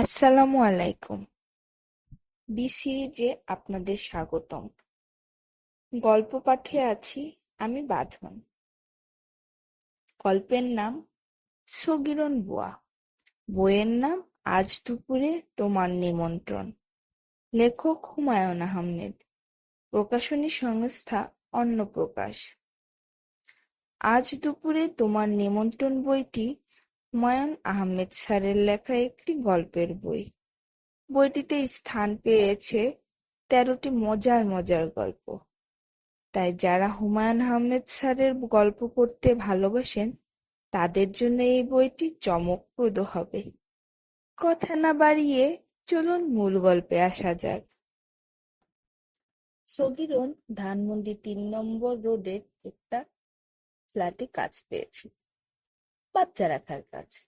আসসালামু আলাইকুম। বি সিরিজে আপনাদের স্বাগতম। গল্প পাঠে আছি আমি বাঁধন। গল্পের নাম সগিরন বুয়া। বইয়ের নাম আজ দুপুরে তোমার নিমন্ত্রণ। লেখক হুমায়ুন আহমেদ। প্রকাশনী সংস্থা অন্নপ্রকাশ। আজ দুপুরে তোমার নিমন্ত্রণ বইটি হুমায়ুন আহমেদ স্যারের লেখা একটি গল্পের বই। বইটিতে স্থান পেয়েছে তেরোটি মজার মজার গল্প। তাই যারা হুমায়ুন আহমেদ স্যারের গল্প পড়তে ভালোবাসেন, তাদের জন্য এই বইটি চমকপ্রদ হবে। কথা না বাড়িয়ে চলুন মূল গল্পে আসা যাক। সগিরন ধানমন্ডি তিন নম্বর রোডের একটা ফ্ল্যাটে কাজ পেয়েছে। বাচ্চা রাখার কাজ।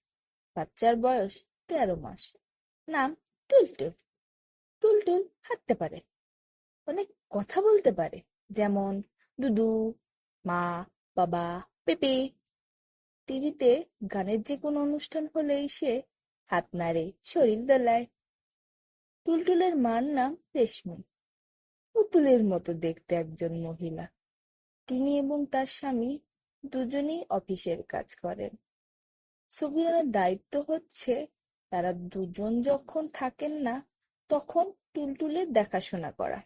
বাচ্চার বয়স তেরো মাস। নাম টুলটুল। টুলটুল হাঁটতে পারে। অনেক কথা বলতে পারে, যেমন দুদু, মা, বাবা, পেপে। টিভিতে গানের যে কোনো অনুষ্ঠান হলেই সে হাত নাড়ে শরীর দোলায়। টুলটুলের মার নাম রেশমি। পুতুলের মতো দেখতে একজন মহিলা। তিনি এবং তার স্বামী দুজনেই অফিসের কাজ করেন। সুবিরানের দায়িত্ব হচ্ছে তারা দুজন যখন থাকেন না, তখন টুলটুলের দেখাশোনা করা।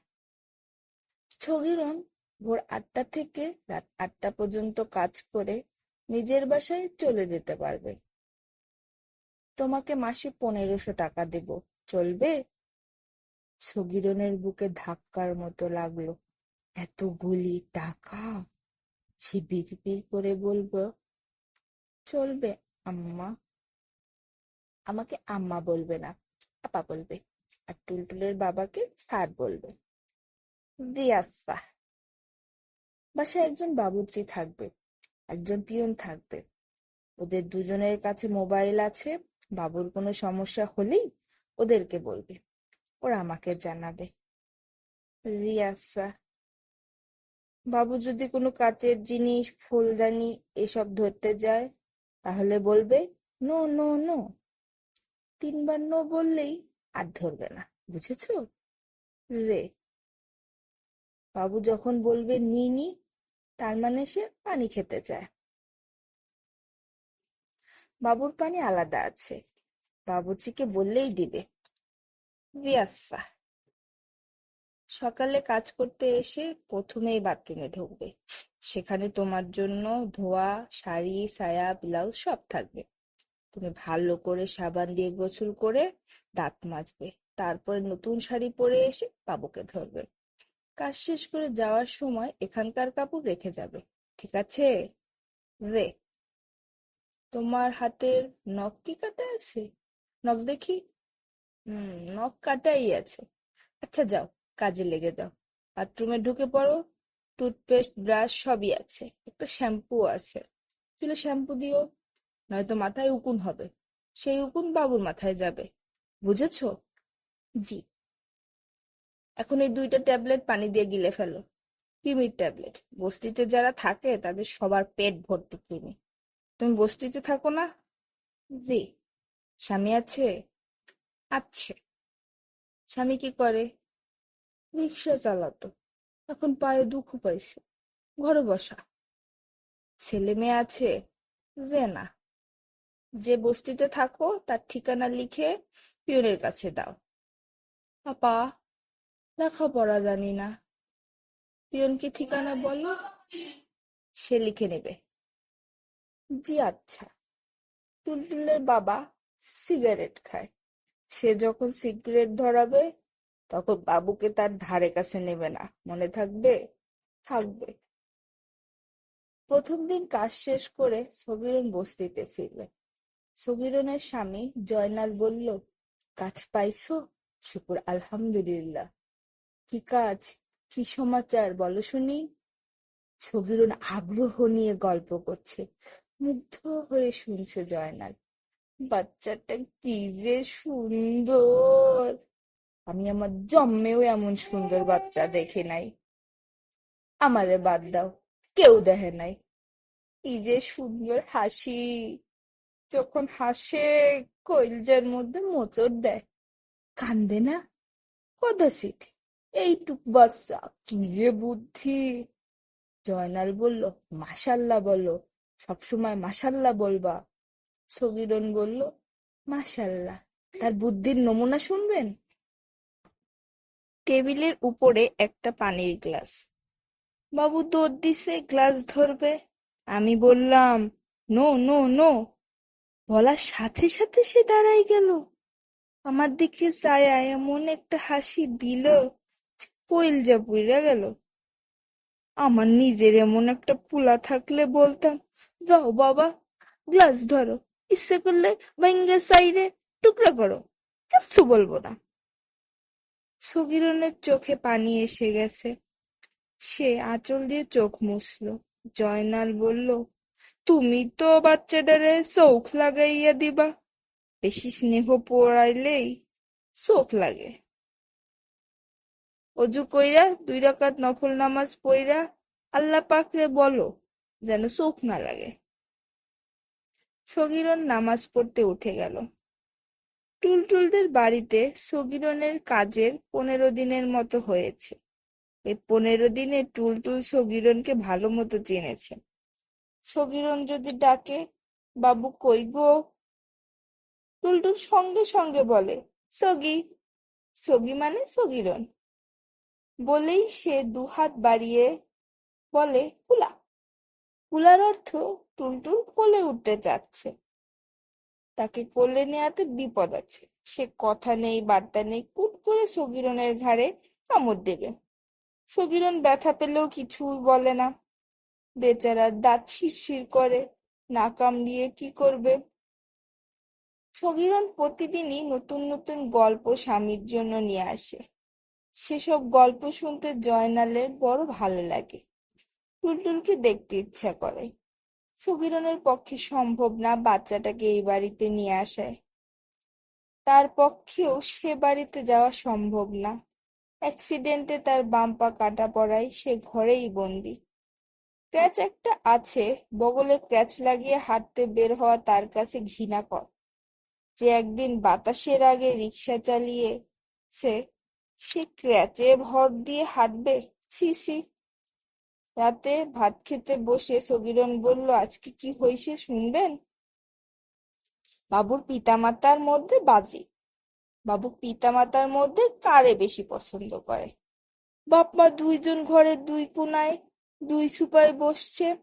ছগিরন ভোর আটটা থেকে রাত আটটা পর্যন্ত কাজ করে নিজের বাসায় চলে যেতে পারবে। তোমাকে মাসে পনেরোশো টাকা দেব, চলবে? ছগিরনের বুকে ধাক্কার মতো লাগল। এতগুলি টাকা? সে বিড়বিড় করে বলব, চলবে। আম্মা? আমাকে আম্মা বলবে না, আপা বলবে, আর টুলটুলের বাবাকে স্যার বলবে। দিয়াসা বাসায় একজন বাবুর্চি থাকবে, একজন পিয়ন থাকবে। ওদের দুজনের কাছে মোবাইল আছে, বাবুর কোনো সমস্যা হলেই ওদেরকে বলবে, ওরা আমাকে জানাবে। রিয়াসা বাবু যদি কোনো কাচের জিনিস, ফুলদানি এসব ধরতে যায় তাহলে বলবে, নো নো নো। তিনবার নো বললেই আর ধরবে না, বুঝেছ? রে। বাবু যখন বলবে নি নি, তার মানে সে পানি খেতে চায়। বাবুর পানি আলাদা আছে, বাবুর্চিকে বললেই দিবে। রিয়াফা সকালে কাজ করতে এসে প্রথমেই বাথরুমে ঢুকবে। সেখানে তোমার জন্য ধোয়া, শাড়ি, সায়া, ব্লাউজ সব থাকবে। তুমি ভালো করে সাবান দিয়ে গোসল করে দাঁত মাজবে। তারপরে নতুন শাড়ি পরে এসে বাবুকে ধরবে। কাজ শেষ করে যাওয়ার সময় এখানকার কাপড় রেখে যাবে, ঠিক আছে? রে, তোমার হাতের নখ কি কাটা আছে? নখ দেখি? হুম, নখ কাটাই আছে। আচ্ছা যাও, কাজে লেগে যাও বাথরুমে ঢুকে পড়ো। টুথপেস্ট ব্রাশ সবই আছে। একটা শ্যাম্পু আছে। চুলে শ্যাম্পু দিও নয়তো মাথায় উকুন হবে। সেই উকুন বাবুর মাথায় যাবে। বুঝেছ? জি। এখন এই দুইটা ট্যাবলেট পানি দিয়ে গিলে ফেলো। কৃমির ট্যাবলেট। বস্তিতে যারা থাকে, তাদের সবার পেট ভর্তি কৃমি। তুমি বস্তিতে থাকো না? জি। স্বামী আছে? আছে। স্বামী কি করে? রিক্সা চালাতো। এখন পায়ে দুঃখ পাইছে। ঘরে বসা। ছেলে মেয়ে আছে? যে না। যে বস্তিতে থাকো, তার ঠিকানা লিখে পিয়নের কাছে দাও। আপা, লেখাপড়া জানি না। পিয়নকে ঠিকানা বলো? সে লিখে নেবে। জি আচ্ছা। টুলটুলের বাবা সিগারেট খায়। সে যখন সিগারেট ধরাবে তখন বাবুকে তার ধারে কাছে নেবে না। মনে থাকবে? থাকবে। প্রথম দিন কাজ শেষ করে সগিরন বস্তিতে ফিরবে। সগিরনের স্বামী জয়নাল বলল, কাজ পাইছো? শুকুর, আলহামদুলিল্লাহ। কি কাজ? কি সমাচার? বলো শুনি। সগিরন আগ্রহ নিয়ে গল্প করছে। মুগ্ধ হয়ে শুনছে জয়নাল, বাচ্চাটা কি যে সুন্দর! আমি আমার জন্মেও এমন সুন্দর বাচ্চা দেখে নাই। আমারে বাদ দাও, কেউ দেখে নাই। কি যে সুন্দর হাসি, যখন হাসে কইলজার মধ্যে মোচড় দেয়। কান্দে না? কদাচিৎ এইটুক বাচ্চা কি যে বুদ্ধি। জয়নাল বলল, মাশাল্লাহ বলো, সবসময় মাশাল্লাহ বলবা। সগিরন বলল, মাশাল্লাহ, তার বুদ্ধির নমুনা শুনবেন? টেবিলের উপরে একটা পানির গ্লাস। বাবু দৌড় দিছে, গ্লাস ধরবে। আমি বললাম, নো নো নো। বলার সাথে সাথে সে দাঁড়াই গেল। আমার দিকে চায়া এমন একটা হাসি দিল কইলজা পুইরা গেল। আমার নিজের এমন একটা পুলা থাকলে বলতাম, যাও বাবা, গ্লাস ধরো। ইচ্ছে করলে ভেঙ্গে সাইরে টুকরা করো। কিচ্ছু বলব না। সগিরনের চোখে পানি এসে গেছে। সে আঁচল দিয়ে চোখ মুছল। জয়নাল বলল, তুমি তো বাচ্চাটারে চোখ লাগাইয়া দিবা। বেশি স্নেহ পড়াইলেই চোখ লাগে। অজু কইরা দুই রাকাত নফল নামাজ পইরা আল্লাহ পাকরে বলো যেন চোখ না লাগে। সগিরন নামাজ পড়তে উঠে গেল। টুলটুলদের বাড়িতে সগিরনের কাজের পনেরো দিনের মতো হয়েছে। এই পনেরো দিনে টুলটুল সগিরনকে ভালো মতো চিনেছে। সগিরন যদি ডাকে, বাবু কই গো? টুলটুল সঙ্গে সঙ্গে বলে, সগি সগি মানে সগিরন। বলেই সে দুহাত বাড়িয়ে বলে কুলা কুলার অর্থ টুলটুল কোলে উঠতে চাচ্ছে। তাকে কোলে নেয়াতে বিপদ আছে। সে কথা নেই, বার্তা নেই, কুট করে সগিরনের ঘাড়ে কামড় দেবে। সগিরন ব্যথা পেলেও কিছু বলে না। বেচারার দাঁত শিরশির করে না কামড়িয়ে কি করবে? সগিরন প্রতিদিনই নতুন নতুন গল্প স্বামীর জন্য নিয়ে আসে। সেসব গল্প শুনতে জয়নালের বড় ভালো লাগে। টুলটুলকে দেখতে ইচ্ছা করে। সুগিরনের পক্ষে সম্ভব না বাচ্চাটাকে এই বাড়িতে নিয়ে আসায়। তার পক্ষেও সে বাড়িতে যাওয়া সম্ভব না। অ্যাক্সিডেন্টে তার বাম পা কাটা পড়ায় সে ঘরেই বন্দি। ক্র্যাচ একটা আছে, বগলে ক্র্যাচ লাগিয়ে হাঁটতে বের হওয়া তার কাছে ঘৃণাকর যে একদিন বাতাসের আগে রিক্সা চালিয়ে সে সে ক্র্যাচে ভর দিয়ে হাঁটবে? ছি ছি। রাতে ভাত খেতে বসে সগিরন বলল, আজকে কি হইছে শুনবেন? বাবুর পিতামাতার মধ্যে বাজি। বাবু পিতামাতার মধ্যে কারে বেশি পছন্দ করে? বাপ মা দুইজন ঘরের দুই কোনায় দুই সুপায় বসছে।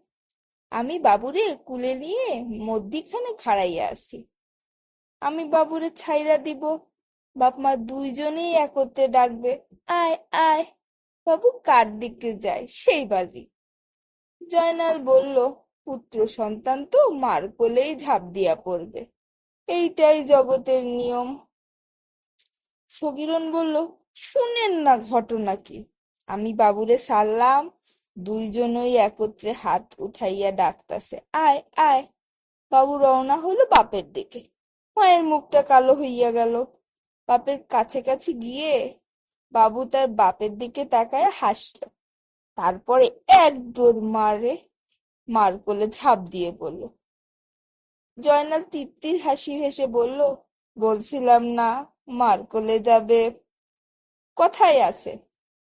আমি বাবুরে কুলে নিয়ে মধ্যিখানে খাড়াইয়া আছি। আমি বাবুরে ছাইরা দিব। বাপ মা দুইজনেই একত্রে ডাকবে, আয় আয়। বাবু কার দিকে যায়? সেই বাজি। জয়নাল বলল, পুত্র সন্তান তো, মার কোলেই ঝাঁপ দিয়া পড়বে। এইটাই জগতের নিয়ম। সগিরন বলল, শুনেন না ঘটনা কি? আমি বাবুরে সারলাম, দুইজনই একত্রে হাত উঠাইয়া ডাকতাছে, আয় আয়। বাবু রওনা হলো বাপের দিকে। মায়ের মুখটা কালো হইয়া গেল। বাপের কাছে কাছে গিয়ে বাবু তার বাপের দিকে তাকায় হাসল। তারপরে এক দৌড় মারে, মার কোলে ঝাঁপ দিয়ে পড়ল জয়নাল তৃপ্তির হাসি হেসে বলল, বলছিলাম না মার কোলে যাবে। কথায় আছে,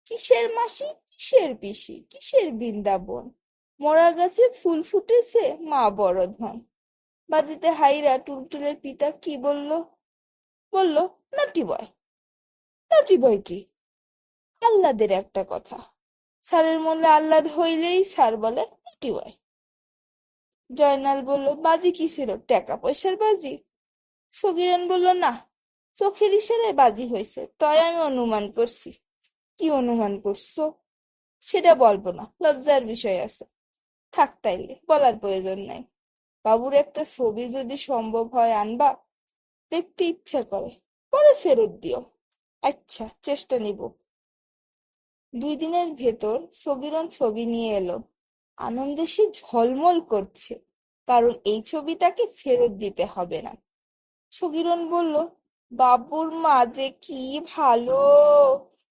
কিসের মাসি? কিসের পিসি? কিসের বৃন্দাবন? মরা গাছে ফুল ফুটেছে, মা বড় ধন। বাজিতে হাইরা টুলটুলের পিতা কি বলল? বলল, নাটি বয়। নাটি বয় কি? আহ্লাদের একটা কথা। স্যারের মনে আহ্লাদ হইলেই স্যার বলে নাটি বয় জয়নাল বলল, বাজি কি ছিল? টাকা পয়সার বাজি? সগিরান বলল, না, চোখের ইশারায় বাজি হয়েছে তাই আমি অনুমান করছি। কি অনুমান করছ? সেটা বলব না, লজ্জার বিষয় আছে। থাক তাইলে, বলার প্রয়োজন নাই। বাবুর একটা ছবি যদি সম্ভব হয় আনবা, দেখতে ইচ্ছা করে। পরে ফেরত দিও। আচ্ছা চেষ্টা নিব। দুই দিনের ভেতর সগিরন ছবি নিয়ে এলো। আনন্দে সে ঝলমল করছে, কারণ এই ছবি তাকে ফেরত দিতে হবে না। সগিরন বলল, বাবুর মা যে কি ভালো,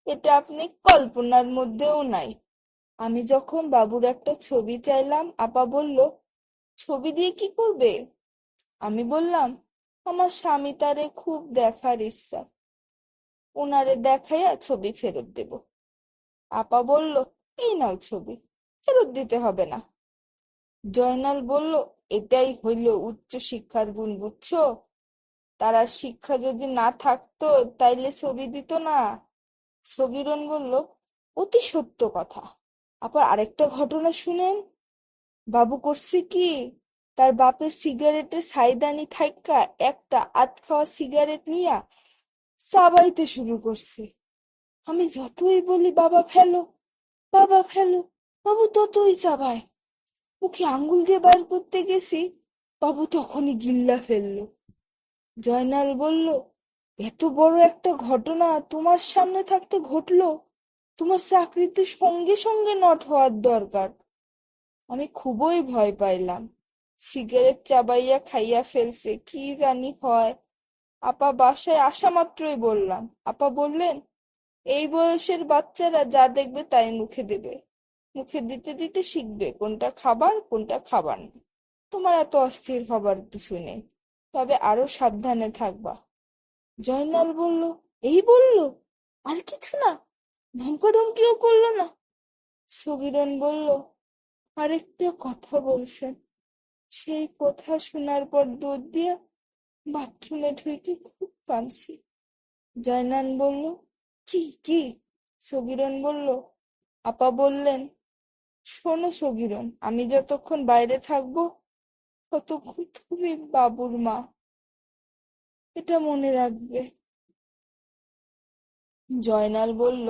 এটা আপনি কল্পনার মধ্যেও নাই। আমি যখন বাবুর একটা ছবি চাইলাম, আপা বলল, ছবি দিয়ে কি করবে? আমি বললাম, আমার স্বামী তারে খুব দেখার ইচ্ছা। ওনারে দেখাইয়া ছবি ফেরত দেব। আপা বলল, এই নাও ছবি, ফেরত দিতে হবে না। জয়নাল বলল, এটাই হইল উচ্চ শিক্ষার গুণ, বুঝছ? তার শিক্ষা যদি না থাকতো, তাইলে ছবি দিত না। সগিরন বলল, অতি সত্য কথা। আবার আরেকটা ঘটনা শুনেন। বাবু করছে কি, তার বাপের সিগারেটের সাইদানি থাইক্কা একটা আধ খাওয়া সিগারেট নিয়া চাবাইতে শুরু করছে। আমি যতই বলি, বাবা, ফেলো। বাবা, ফেলো। বাবু, ততই চাবায়। মুখে আঙ্গুল দিয়ে বাইর করতে গেছি। বাবু তখনই গিল্লা ফেলল। জয়নাল বলল, এত বড় একটা ঘটনা তোমার সামনে থাকতে ঘটলো? তোমার চাকরি তো সঙ্গে সঙ্গে নট হওয়ার দরকার। আমি খুবই ভয় পাইলাম। সিগারেট চাবাইয়া খাইয়া ফেলছে, কি জানি হয়। আপা বাসায় আসা মাত্রই বললাম। আপা বললেন এই বয়সের বাচ্চারা যা দেখবে তাই মুখে দেবে। মুখে দিতে দিতে শিখবে কোনটা খাবার কোনটা খাবার না। তোমার এত অস্থির হবার কিছু নেই। তবে আরও সাবধানে থাকবা। জয়নাল বলল, এই বলল? আর কিছু না। ধমকাধমকিও করল না? সগিরন বলল, আরেকটা কথা বলছেন। সেই কথা শোনার পর দৌড় দিয়ে বাথরুমে ঢুকে খুব কাঁদছি। জয়নান বলল কি কি? সগিরন বলল, আপা বললেন, শোনো সগিরন, আমি যতক্ষণ বাইরে থাকব, ততক্ষণ তুমি বাবুর মা। এটা মনে রাখবে। জয়নাল বলল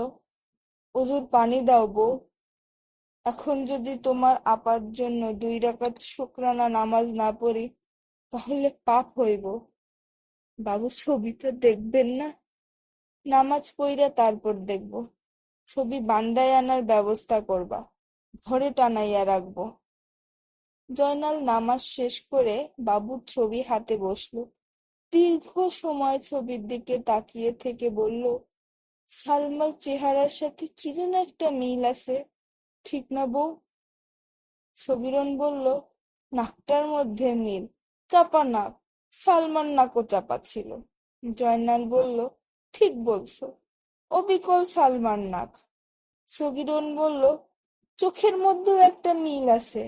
ওজুর পানি দাও বউ। এখন যদি তোমার আপার জন্য দুই রাকাত শুকরানা নামাজ না পড়ি, তাহলে পাপ হইব। বাবু ছবিটা দেখবেন না? নামাজ পইরা তারপর দেখব। ছবি বান্দায় আনার ব্যবস্থা করবা, ঘরে টানাইয়া রাখব। জয়নাল নামাজ শেষ করে বাবুর ছবি হাতে বসল। দীর্ঘ সময় ছবির দিকে তাকিয়ে থেকে বলল, সালমার চেহারার সাথে কি যেন একটা মিল আছে, ঠিক না বউ? সগিরন বলল, নাকটার মধ্যে মিল, চাপা নাক সালমান নাকও চাপা ছিল। জয়নাল বলল ঠিক বলছো। অবিকল সালমান নাক সগিরন বলল, চোখের মধ্যেও একটা মিল আছে।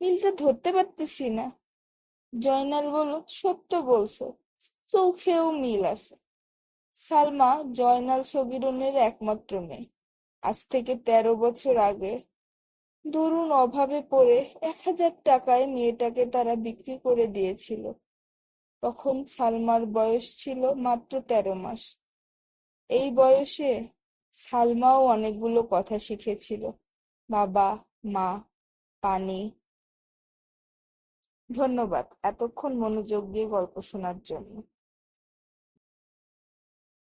মিলটা ধরতে পারতেছি না। জয়নাল বলল, সত্য বলছো, চোখেও মিল আছে। সালমা জয়নাল সগিরনের একমাত্র মেয়ে। আজ থেকে তেরো বছর আগে দরুন অভাবে পড়ে এক হাজার টাকায় মেয়েটাকে তারা বিক্রি করে দিয়েছিল। তখন সালমার বয়স ছিল মাত্র তেরো মাস। এই বয়সে সালমাও অনেকগুলো কথা শিখেছিল। বাবা, মা, পানি। ধন্যবাদ এতক্ষণ মনোযোগ দিয়ে গল্প শোনার জন্য।